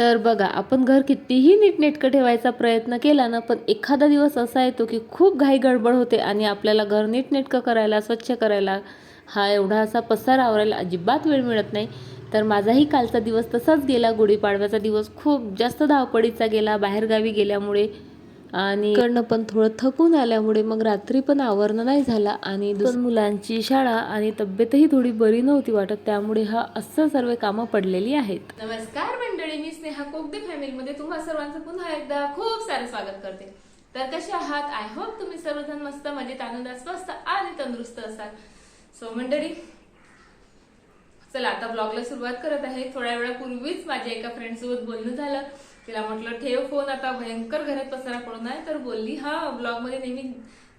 तर बघा आपण घर कितीही नीटनेटकं ठेवायचा प्रयत्न केला ना पण एखादा दिवस असा येतो की खूप घाई गडबड होते आणि आपल्याला घर नीटनेटकं करायला स्वच्छ करायला हा एवढा असा पसार आवरायला अजिबात वेळ मिळत नाही. तर माझाही कालचा दिवस तसाच गेला. गुढीपाडव्याचा दिवस खूप जास्त धावपळीचा गेला. बाहेरगावी गेल्यामुळे आणि इकडनं पण थोडं थकून आल्यामुळे मग रात्री पण आवरणं नाही झाला आणि दोन मुलांची शाळा आणि तब्येतही थोडी बरी नव्हती वाटत त्यामुळे हा असं सर्व कामं पडलेली आहेत. नमस्कार मंडळी मी स्नेहा कोगदे फॅमिलीमध्ये तुम्हा सर्वांचं पुन्हा एकदा खूप सारं स्वागत करते. तर कसे आहात? आय होप तुम्ही सर्वजण मस्त मजेत आनंदात स्वस्त आणि तंदुरुस्त असाल. सो मंडळी चला आता ब्लॉगला सुरुवात करत आहे. थोड्या वेळापूर्वीच माझ्या एका फ्रेंड सोबत बोलणं झालं. तिला म्हटलं ठेव फोन आता भयंकर घरात पसारा पडून आहे. तर बोलली हा ब्लॉगमध्ये नेहमी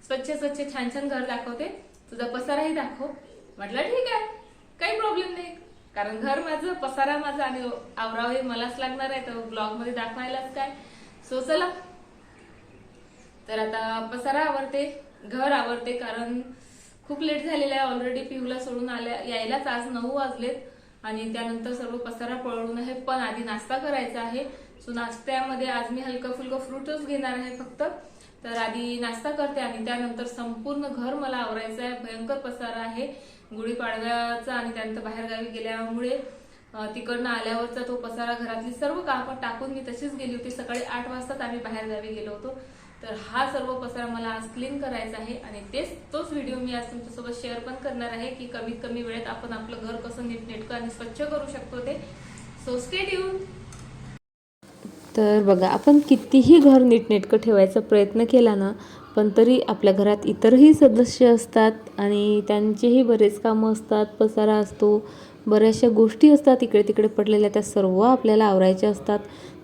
स्वच्छ स्वच्छ छान छान घर दाखवते. तुझा पसाराही दाखव. म्हटलं ठीक आहे. काही प्रॉब्लेम नाही. कारण घर माझं पसारा माझा आणि आवराव हे मलाच लागणार आहे. तर ब्लॉगमध्ये दाखवायलाच काय? सो चला. तर आता पसारा आवडते घर आवडते कारण खूप लेट झालेला आहे. ऑलरेडी पिऊला सोडून आल्या यायलाच आज नऊ वाजलेत. आणि त्यानंतर सर्व पसारा पळवून आहे पण आधी नाश्ता करायचा आहे. सो नाश्त्यामध्ये आज मी हलकं फुलकं फ्रूटच घेणार आहे फक्त. तर आधी नाश्ता करते आणि त्यानंतर संपूर्ण घर मला आवरायचं आहे भयंकर पसारा आहे. गुढीपाडव्याचा आणि त्यानंतर बाहेरगावी गेल्यामुळे तिकडनं आल्यावरचा तो पसारा घरातली सर्व कामं टाकून मी तशीच गेली होती. सकाळी आठ वाजताच आम्ही बाहेरगावी गेलो होतो. तर हा सर्व पसारा मला आज क्लीन करायचा आहे आणि तेच तोच व्हिडिओ मी आज तुमच्यासोबत शेअर पण करणार आहे की कमीत कमी वेळेत आपण आपलं घर कसं नीटनेटकं आणि स्वच्छ करू शकतो ते. सो स्टेट येऊन तर बघा आपण कितीही घर नीटनेटकं ठेवायचा प्रयत्न केला ना पण तरी आपल्या घरात इतरही सदस्य असतात आणि त्यांचेही बरेच कामं असतात पसारा असतो. बऱ्याचशा गोष्टी असतात इकडे तिकडे पडलेल्या त्या सर्व आपल्याला आवरायच्या असतात.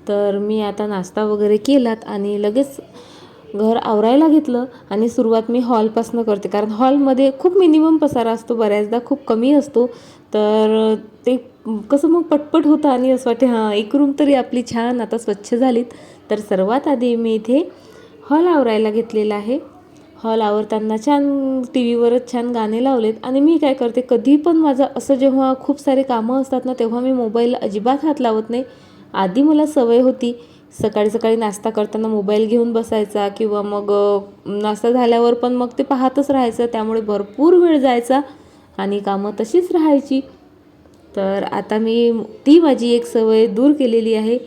तर मी आता नाश्ता वगैरे केलात आणि लगेच घर आवरायला घेतलं आणि सुरुवात मी हॉलपासनं करते. कारण हॉलमध्ये खूप मिनिमम पसारा असतो बऱ्याचदा खूप कमी असतो. तर ते कसं मग पटपट होतं आणि असं वाटते हां एक रूम तरी आपली छान आता स्वच्छ झालीत. तर सर्वात आधी मी इथे हॉल आवरायला घेतलेला आहे. हॉल आवरताना छान टी व्हीवरच छान गाणे लावलेत. आणि मी काय करते कधी पण माझं असं जेव्हा खूप सारे कामं असतात ना तेव्हा मी मोबाईल अजिबात हात लावत नाही. आधी मला सवय होती सकाळी सकाळी नाश्ता करताना मोबाईल घेऊन बसायचा किंवा मग नाश्ता झाल्यावर पण मग ते पाहतच राहायचं त्यामुळे भरपूर वेळ जायचा आणि कामं तशीच राहायची. तर आता मी ती माझी एक सवय दूर केलेली आहे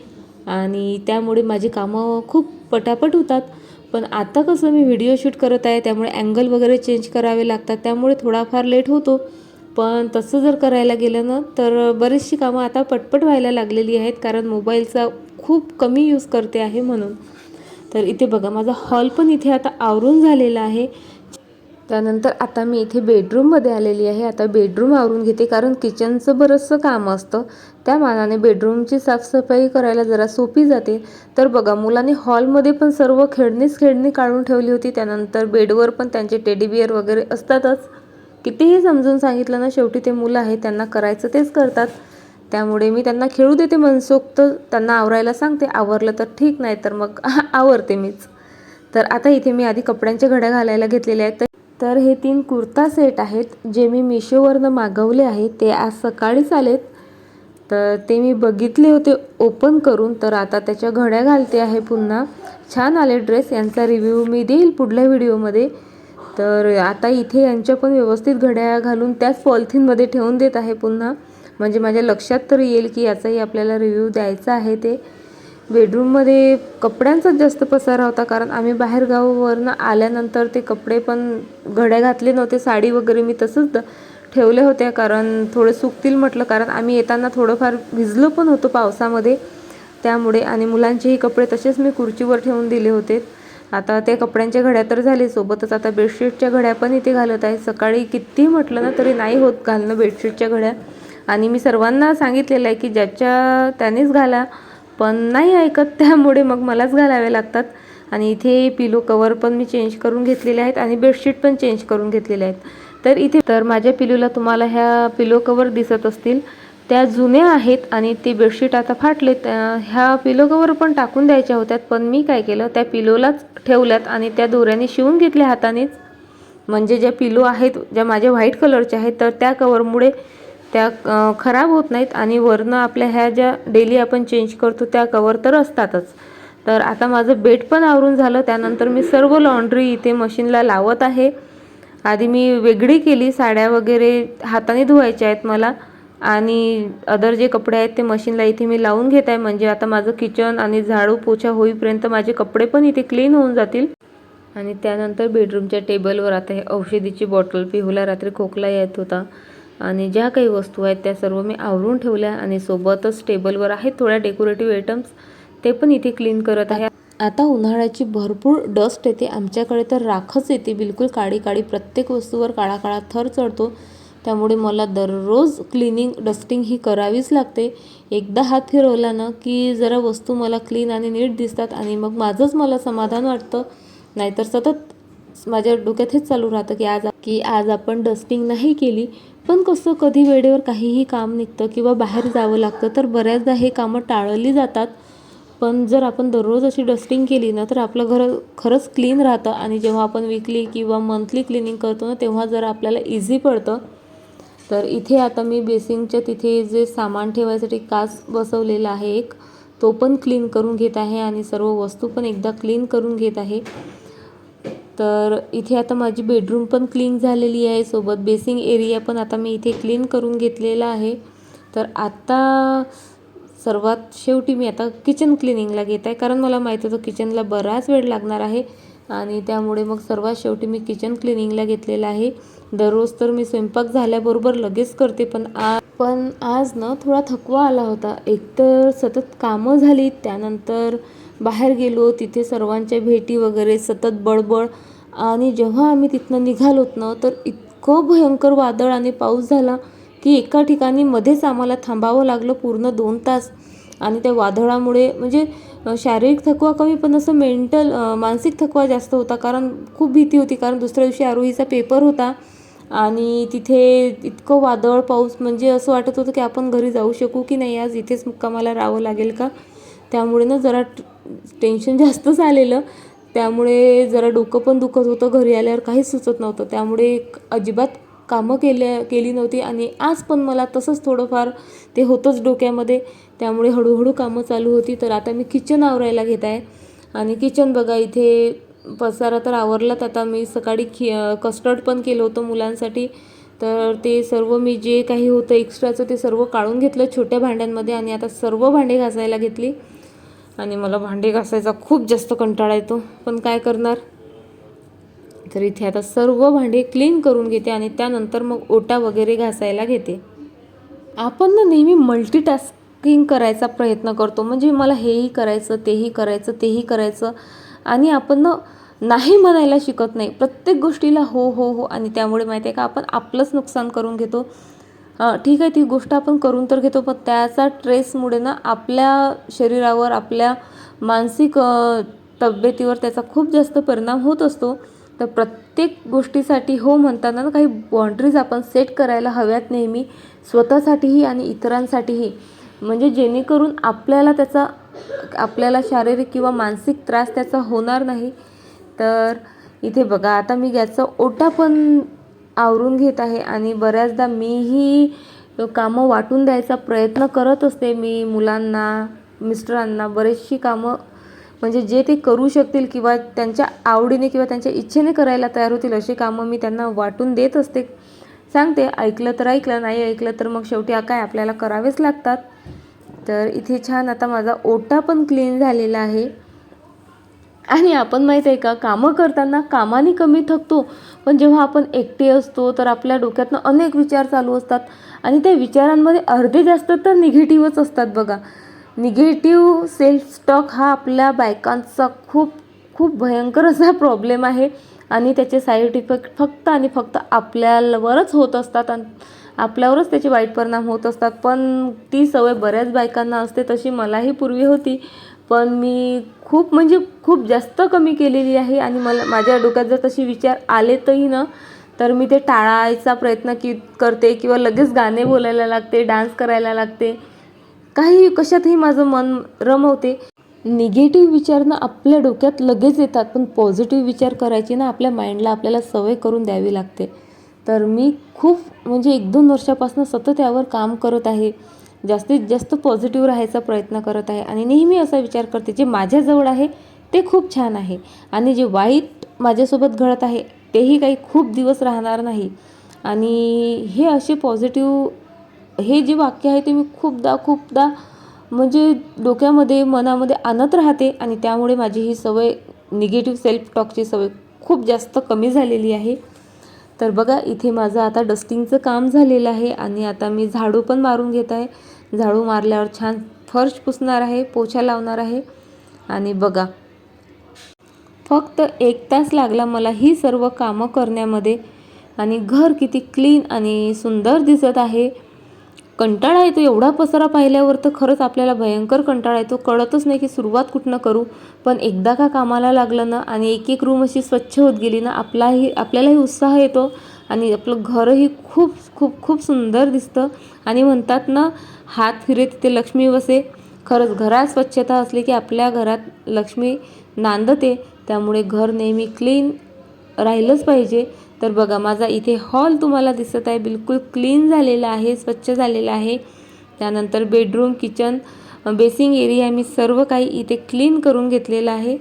आणि त्यामुळे माझी कामं खूप पटापट होतात. पण आता कसं मी व्हिडिओ शूट करत आहे त्यामुळे अँगल वगैरे चेंज करावे लागतात त्यामुळे थोडाफार लेट होतो. पण तसं जर करायला गेलं ना तर बरीचशी कामं आता पटपट व्हायला लागलेली आहेत कारण मोबाईलचा खूप कमी यूज करते आहे म्हणून. तर इथे बघा माझा हॉल पण इथे आता आवरून झालेला आहे. त्यानंतर आता मी इथे बेडरूममध्ये आलेली आहे. आता बेडरूम आवरून घेते कारण किचनचं बरंचसं काम असतं. त्या मानाने बेडरूमची साफसफाई करायला जरा सोपी जाते. तर बघा मुलाने हॉलमध्ये पण सर्व खेळणीच खेळणी काढून ठेवली होती. त्यानंतर बेडवर पण त्यांचे टेडीबियर वगैरे असतातच. कितीही समजून सांगितलं ना शेवटी ते मुलं आहे त्यांना करायचं तेच करतात. त्यामुळे मी त्यांना खेळू देते मनसोक्त. त्यांना आवरायला सांगते. आवरलं तर ठीक नाही तर मग आवरते मीच. तर आता इथे मी आधी कपड्यांच्या घड्या घालायला घेतलेल्या आहेत. तर हे तीन कुर्ता सेट आहेत जे मी मिशोवरनं मागवले आहेत ते आज सकाळीच आलेत. तर ते मी बघितले होते ओपन करून. तर आता त्याच्या घड्या घालते आहे पुन्हा. छान आले ड्रेस. यांचा रिव्ह्यू मी देईल पुढल्या व्हिडिओमध्ये. तर आता इथे यांच्या पण व्यवस्थित घड्या घालून त्याच पॉलिथिनमध्ये ठेवून देत आहे पुन्हा. म्हणजे माझ्या लक्षात तर येईल की याचाही आपल्याला रिव्ह्यू द्यायचा आहे ते. बेडरूममध्ये कपड्यांचाच जास्त पसारा होता कारण आम्ही बाहेर गावावरनं आल्यानंतर ते कपडे पण घड्या घातले नव्हते साडी वगैरे मी तसंच ठेवले ठेवल्या होत्या कारण थोडे सुकतील म्हटलं कारण आम्ही येताना थोडंफार भिजलो पण होतो पावसामध्ये. त्यामुळे आणि मुलांचेही कपडे तसेच मी खुर्चीवर ठेवून दिले होते. आता त्या कपड्यांच्या घड्या तर झाले सोबतच आता बेडशीटच्या घड्या पण इथे घालत आहे. सकाळी किती म्हटलं ना तरी नाही होत घालणं बेडशीटच्या घड्या. आणि मी सर्वांना सांगितलेलं आहे की ज्याच्या त्यानेच घाला पण नाही ऐकत त्यामुळे मग मलाच घालावे लागतात. आणि इथे पिलो कवर पण मी चेंज करून घेतलेले आहेत आणि बेडशीट पण चेंज करून घेतलेले आहेत. तर इथे तर माझ्या पिलूला तुम्हाला ह्या पिलो कवर दिसत असतील. त्या जुन्या आहेत आणि ते बेडशीट आता फाटले ह्या पिलो कवर पण टाकून द्यायच्या होत्यात पण मी काय केलं त्या पिलोलाच ठेवल्यात आणि त्या दोऱ्याने शिवून घेतल्या हातानेच. म्हणजे ज्या पिलो आहेत ज्या माझ्या व्हाईट कलरच्या आहेत तर त्या कवरमुळे त्या खराब होत नाहीत आणि वरनं आपल्या ह्या ज्या डेली आपण चेंज करतो त्या कवर तर असतातच. तर आता माझं बेड पण आवरून झालं. त्यानंतर मी सर्व लॉन्ड्री इथे मशीनला लावत आहे. आधी मी वेगळी केली. साड्या वगैरे हाताने धुवायच्या आहेत मला. आणि अदर जे कपडे आहेत ते मशीनला इथे मी लावून घेत आहे. म्हणजे आता माझं किचन आणि झाडू पोछा होईपर्यंत माझे कपडे पण इथे क्लीन होऊन जातील. आणि त्यानंतर बेडरूमच्या टेबलवर आता हे औषधीची बॉटल पिहूला रात्री खोकला येत होता. आणि ज्या काही वस्तू आहेत त्या सर्व मी आवरून ठेवल्या आणि सोबतच टेबलवर आहेत थोड्या डेकोरेटिव्ह आयटम्स ते पण इथे क्लीन करत आहे. आता उन्हाळ्याची भरपूर डस्ट येते. आमच्याकडे तर राखच येते. बिलकुल काळी काळी प्रत्येक वस्तूवर काळा काळा थर चढतो. त्यामुळे मला दररोज क्लिनिंग डस्टिंग ही करावीच लागते. एकदा हात फिरवला ना की जरा वस्तू मला क्लीन आणि नीट दिसतात आणि मग माझंच मला समाधान वाटतं. नाहीतर सतत माझ्या डोक्यात हेच चालू राहतं की आज की आज आपण डस्टिंग नाही केली पण कसं कधी वेळेवर काहीही काम निघतं किंवा बाहेर जावं लागतं तर बऱ्याचदा हे कामं टाळली जातात. पण जर आपण दररोज अशी डस्टिंग केली ना तर आपलं घर खरंच क्लीन राहतं आणि जेव्हा आपण विकली किंवा मंथली क्लिनिंग करतो ना तेव्हा जर आपल्याला इझी पडतं. तर इथे आता मी बेसिंगच्या तिथे जे सामान ठेवायसाठी काच बसवलेला आहे एक तो पण क्लीन करून घेत आहे आणि सर्व वस्तू पण एकदा क्लीन करून घेत आहे. तर इथे आता माझी बेडरूम पण क्लीन झालेली आहे. सोबत बेसिंग एरिया पण आता मी इथे क्लीन करून घेतलेला आहे. तर आता सर्वात शेवटी मी आता किचन क्लिनिंगला घेत आहे. कारण मला माहीत होतं किचनला बराच वेळ लागणार आहे. आणि त्यामुळे मग सर्वात शेवटी मी किचन क्लिनिंगला घेतलेलं आहे. दररोज तर मी स्वयंपाक झाल्याबरोबर लगेच करते पण आ पण आज ना थोडा थकवा आला होता. एकतर सतत कामं झाली त्यानंतर बाहेर गेलो तिथे सर्वांच्या भेटी वगैरे सतत बडबड आणि जेव्हा आम्ही तिथनं निघालोत ना तर इतकं भयंकर वादळ आणि पाऊस झाला की एका ठिकाणी मध्येच आम्हाला थांबावं लागलं पूर्ण दोन तास. आणि त्या वादळामुळे म्हणजे शारीरिक थकवा कमी पण असं मेंटल मानसिक थकवा जास्त होता कारण खूप भीती होती. कारण दुसऱ्या दिवशी आरोहीचा पेपर होता आणि तिथे इतकं वादळ पाऊस म्हणजे असं वाटत होतं की आपण घरी जाऊ शकू की नाही आज इथेच मुक्कामाला राहावं लागेल का? त्यामुळे ना जरा टेन्शन जास्तच आलेलं. त्यामुळे जरा डोकं पण दुखत होतं. घरी आल्यावर काहीच सुचत नव्हतं. त्यामुळे अजिबात कामं केल्या केली नव्हती आणि आज पण मला तसंच थोडंफार ते होतंच डोक्यामध्ये. त्यामुळे हळूहळू कामं चालू होती. तर आता मी किचन आवरायला घेत आहे. आणि किचन बघा इथे पसारा तर आवरलात आता मी सकाळी खि कस्टर्ड पण केलं होतं मुलांसाठी. तर ते सर्व मी जे काही होतं एक्स्ट्राचं ते सर्व काढून घेतलं छोट्या भांड्यांमध्ये आणि आता सर्व भांडे घासायला घेतली. आणि मला भांडे घासायचा खूप जास्त कंटाळा येतो. पण काय करणार? तर इथे आता सर्व भांडे क्लीन करून घेते आणि त्यानंतर मग ओटा वगैरे घासायला घेते. आपण ना नेहमी मल्टीटास्किंग करायचा प्रयत्न करतो. म्हणजे मला हेही करायचं तेही करायचं तेही करायचं. आणि आपण ना नाही म्हणायला शिकत नाही. प्रत्येक गोष्टीला हो हो हो आणि त्यामुळे माहिती आहे का आपण आपलंच नुकसान करून घेतो. ठीक आहे ती गोष्ट आपण करून तर घेतो पण त्याचा ट्रेसमुळे ना आपल्या शरीरावर आपल्या मानसिक तब्येतीवर त्याचा खूप जास्त परिणाम होत असतो. तर प्रत्येक गोष्टीसाठी हो म्हणताना ना काही बाउंड्रीज आपण सेट करायला हव्यात नेहमी स्वतःसाठीही आणि इतरांसाठीही. म्हणजे जेणेकरून आपल्याला त्याचा आपल्याला शारीरिक किंवा मानसिक त्रास त्याचा होणार नाही. तर इथे बघा आता मी गॅसचा ओटा पण आवरून घेत आहे आणि बऱ्याचदा मीही कामं वाटून द्यायचा प्रयत्न करत असते. मी मुलांना मिस्टरांना बरेचशी कामं म्हणजे जे ते करू शकतील किंवा त्यांच्या आवडीने किंवा त्यांच्या इच्छेने करायला तयार होतील अशी कामं मी त्यांना वाटून देत असते. सांगते ऐकलं तर ऐकलं नाही ऐकलं तर मग शेवटी काय आपल्याला करावेच लागतात. तर इथे छान आता माझा ओटा पण क्लीन झालेला आहे. आणि आपण माहीत आहे का कामं करताना कामाने कमी थकतो. पण जेव्हा आपण एकटे असतो तर आपल्या डोक्यातनं अनेक विचार चालू असतात. आणि त्या विचारांमध्ये अर्धे जास्त तर निगेटिव्हच असतात बघा. निगेटिव्ह सेल्फ स्टॉक हा आपल्या बायकांचा खूप खूप भयंकर असा प्रॉब्लेम आहे. आणि त्याचे साईड इफेक्ट फक्त आणि फक्त आपल्यावरच होत असतात आणि आपल्यावरच त्याचे वाईट परिणाम होत असतात. पण ती सवय बऱ्याच बायकांना असते तशी मलाही पूर्वी होती. पण मी खूप म्हणजे खूप जास्त कमी केलेली आहे आणि मला माझ्या डोक्यात जर तसे विचार आलेतही ना तर मी ते टाळायचा प्रयत्न की करते किंवा लगेच गाणे बोलायला लागते डान्स करायला लागते. काही कशातही माझं मन रमवते. निगेटिव्ह विचार ना आपल्या डोक्यात लगेच येतात पण पॉझिटिव्ह विचार करायची ना आपल्या माइंडला आपल्याला सवय करून द्यावी लागते. तर मी खूप म्हणजे एक दोन वर्षापासून सतत यावर काम करत आहे. जास्तीत जास्त पॉझिटिव्ह राहायचा प्रयत्न करत आहे. आणि नेहमी असा विचार करते जे माझ्याजवळ आहे ते खूप छान आहे. आणि जे वाईट माझ्यासोबत घडत आहे तेही काही खूप दिवस राहणार नाही. आणि हे असे पॉझिटिव्ह हे जे वाक्य आहे ते मी खूपदा खूपदा म्हणजे डोक्यामध्ये मनामध्ये आणत राहते. आणि त्यामुळे माझी ही सवय निगेटिव्ह सेल्फ टॉकची सवय खूप जास्त कमी झालेली आहे. तर बघा इथे माझं आता डस्टिंगचं काम झालेलं आहे आणि आता मी झाडू पण मारून घेत आहे. झाडू मारल्यावर छान फर्श पुसणार आहे पोछा लावणार आहे. आणि बघा फक्त एक तास लागला मला ही सर्व कामं करण्यामध्ये आणि घर किती क्लीन आणि सुंदर दिसत आहे. कंटाळा येतो. एवढा पसारा पाहिल्यावर तर खरंच आपल्याला भयंकर कंटाळा येतो. कळतच नाही की सुरुवात कुठनं करू पण एकदा का कामाला लागलं ना आणि एक एक रूम अशी स्वच्छ होत गेली ना आपलाही आपल्यालाही उत्साह येतो आणि आपलं घरही खूप खूप खूप सुंदर दिसतं. आणि म्हणतात ना हात फिरे तिथे लक्ष्मी वसे खरंच घरात स्वच्छता असली की आपल्या घरात लक्ष्मी नांदते. त्यामुळे घर नेहमी क्लीन राहिलंच पाहिजे. तर बघा माझा इथे हॉल तुम्हाला दिसत आहे. बिलकुल क्लीन झालेला आहे स्वच्छ झालेला आहे. त्यानंतर बेडरूम किचन बेसिंग एरिया मी सर्व काही इथे क्लीन करून घेतलेलं आहे.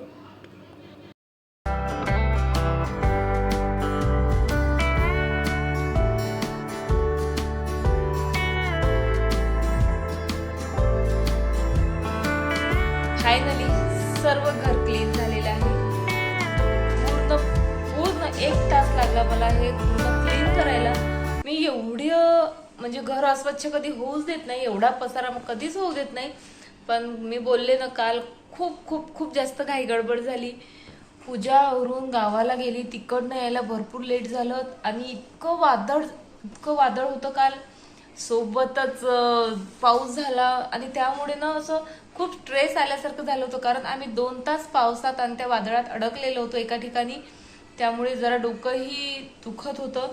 घर अस्वच्छ कधी होऊच देत नाही एवढा पसारा मग कधीच होऊ देत नाही. पण मी बोलले ना काल खूप खूप खूप जास्त घाई गडबड झाली. पूजा आवरून गावाला गेली तिकडनं यायला भरपूर लेट झालं आणि इतकं वादळ इतकं वादळ होतं काल. सोबतच पाऊस झाला आणि त्यामुळे ना असं खूप स्ट्रेस आल्यासारखं झालं होतं. कारण आम्ही दोन तास पावसात आणि त्या वादळात अडकलेलो होतो एका ठिकाणी. त्यामुळे जरा डोकंही दुखत होतं.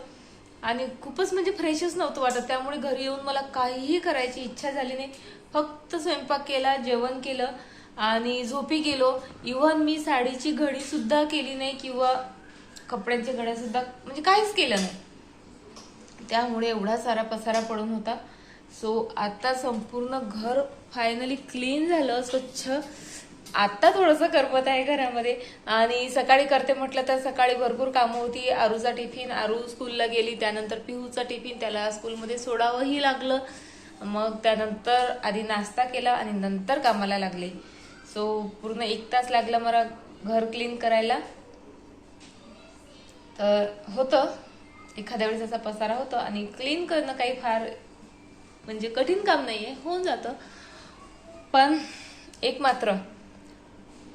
आणि खूपच म्हणजे फ्रेशच नव्हतं वाटत. त्यामुळे घरी येऊन मला काहीही करायची इच्छा झाली नाही. फक्त स्वयंपाक केला जेवण केलं आणि झोपी गेलो. इव्हन मी साडीची घडी सुद्धा केली नाही किंवा कपड्यांच्या घड्या सुद्धा म्हणजे काहीच केलं नाही. त्यामुळे एवढा सारा पसारा पडून होता. सो आता संपूर्ण घर फायनली क्लीन झालं स्वच्छ. आत्ता थोडंसं करमत आहे घरामध्ये. आणि सकाळी करते म्हटलं तर सकाळी भरपूर कामं होती. आरूचा टिफिन आरू स्कूलला गेली. त्यानंतर पिहूचा टिफिन त्याला स्कूलमध्ये सोडावंही लागलं. मग त्यानंतर आधी नाश्ता केला आणि नंतर कामाला लागले. सो पूर्ण एक तास लागला मला घर क्लीन करायला. तर होतं. एखाद्या वेळेस असा पसारा होतो आणि क्लीन करणं काही फार म्हणजे कठीण काम नाही आहे होऊन जातं. पण एक मात्र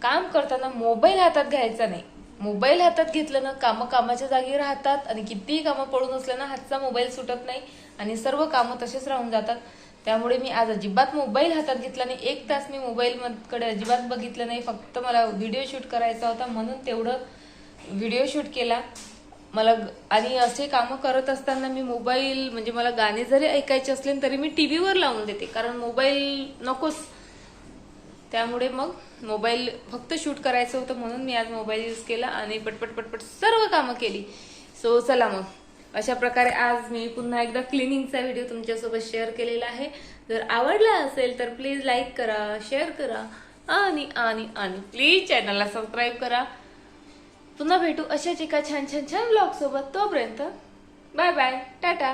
काम करताना मोबाईल हातात घ्यायचा नाही. मोबाईल हातात घेतलं ना कामं कामाच्या जागी राहतात आणि कितीही कामं पडून असलं ना हातचा मोबाईल सुटत नाही आणि सर्व कामं तसेच राहून जातात. त्यामुळे मी आज अजिबात मोबाईल हातात घेतला नाही. एक तास मी मोबाईलकडे अजिबात बघितलं नाही. फक्त मला व्हिडिओ शूट करायचा होता म्हणून तेवढं व्हिडिओ शूट केला. मला आणि असे कामं करत असताना मी मोबाईल म्हणजे मला गाणे जरी ऐकायचे असले तरी मी टीव्हीवर लावून देते. कारण मोबाईल नकोच. त्यामुळे मग मोबाईल फक्त शूट करायचं होतं म्हणून मी आज मोबाईल यूज केला आणि पटपट पटपट सर्व कामं केली. सो चला मग. अशा प्रकारे आज मी पुन्हा एकदा क्लिनिंगचा व्हिडिओ तुमच्यासोबत शेअर केलेला आहे. जर आवडला असेल तर प्लीज लाईक करा शेअर करा आणि आणि आणि प्लीज चॅनलला सबस्क्राईब करा. पुन्हा भेटू अशाच एका छान छान छान ब्लॉगसोबत तोपर्यंत बाय बाय टाटा